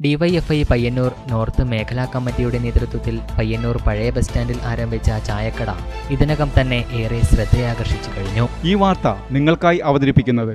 DYFI Payyanur north മേഖലാ കമ്മിറ്റിയുടെ നേതൃത്വത്തിൽ പയ്യന്നൂർ പഴയ ബസ് സ്റ്റാൻഡിൽ ആരംഭിച്ച ചായക്കട ഇതിനകം തന്നെ ഏറെ ശ്രദ്ധയാകർഷിച്ചു കഴിഞ്ഞു. ഈ വാർത്ത നിങ്ങൾക്കായി അവതരിപ്പിക്കുന്നത്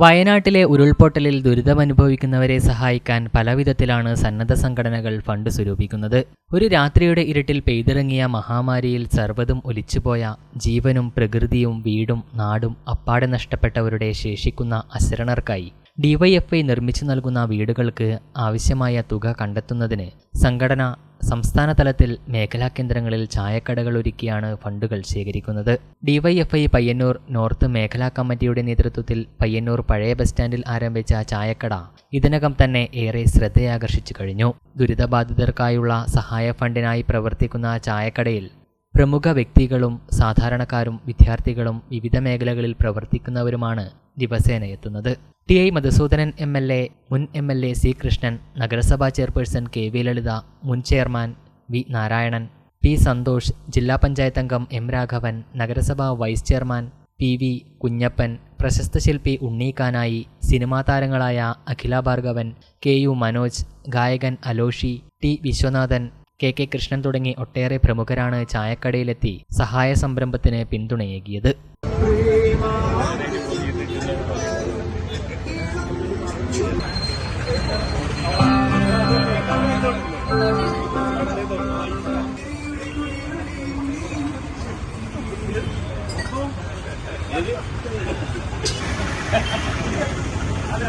വയനാട്ടിലെ ഉരുൾപൊട്ടലിൽ ദുരിതമനുഭവിക്കുന്നവരെ സഹായിക്കാൻ പലവിധത്തിലാണ് സന്നദ്ധ സംഘടനകൾ ഫണ്ട് സ്വരൂപിക്കുന്നത്. ഒരു രാത്രിയുടെ ഇരുട്ടിൽ പെയ്തിറങ്ങിയ മഹാമാരിയിൽ സർവതും ഒലിച്ചുപോയ ജീവനും പ്രകൃതിയും വീടും നാടും അപ്പാടെ നഷ്ടപ്പെട്ടവരുടെ ശേഷിക്കുന്ന അശരണർക്കായി ഡിവൈഎഫ്ഐ നിർമ്മിച്ചു നൽകുന്ന വീടുകൾക്ക് ആവശ്യമായ തുക കണ്ടെത്തുന്നതിന് സംഘടന സംസ്ഥാന തലത്തിൽ മേഖലാ കേന്ദ്രങ്ങളിൽ ചായക്കടകൾ ഒരുക്കിയാണ് ഫണ്ടുകൾ ശേഖരിക്കുന്നത്. ഡിവൈഎഫ്ഐ പയ്യന്നൂർ നോർത്ത് മേഖലാ കമ്മിറ്റിയുടെ നേതൃത്വത്തിൽ പയ്യന്നൂർ പഴയ ബസ് സ്റ്റാൻഡിൽ ആരംഭിച്ച ചായക്കട ഇതിനകം തന്നെ ഏറെ ശ്രദ്ധയാകർഷിച്ചു കഴിഞ്ഞു. ദുരിതബാധിതർക്കായുള്ള സഹായ ഫണ്ടിനായി പ്രവർത്തിക്കുന്ന ചായക്കടയിൽ പ്രമുഖ വ്യക്തികളും സാധാരണക്കാരും വിദ്യാർത്ഥികളും വിവിധ മേഖലകളിൽ പ്രവർത്തിക്കുന്നവരുമാണ് ദിവസേന എത്തുന്നത്. T I Madhusoodanan M L A മുൻ M L A C Krishnan നഗരസഭാ ചെയർപേഴ്സൺ കെ വി ലളിത മുൻ chairman V Narayanan P Santhosh ജില്ലാ പഞ്ചായത്ത് അംഗം എം രാഘവൻ നഗരസഭാ vice chairman P V Kunhappan പ്രശസ്ത ശില്പി ഉണ്ണീക്കാനായി സിനിമാ താരങ്ങളായ അഖില ഭാർഗവൻ കെ യു മനോജ് ഗായകൻ Aloshi T Viswanathan K K Krishnan തുടങ്ങി ഒട്ടേറെ പ്രമുഖരാണ് ചായക്കടയിലെത്തി സഹായ സംരംഭത്തിന് പിന്തുണയേകിയത്. అదే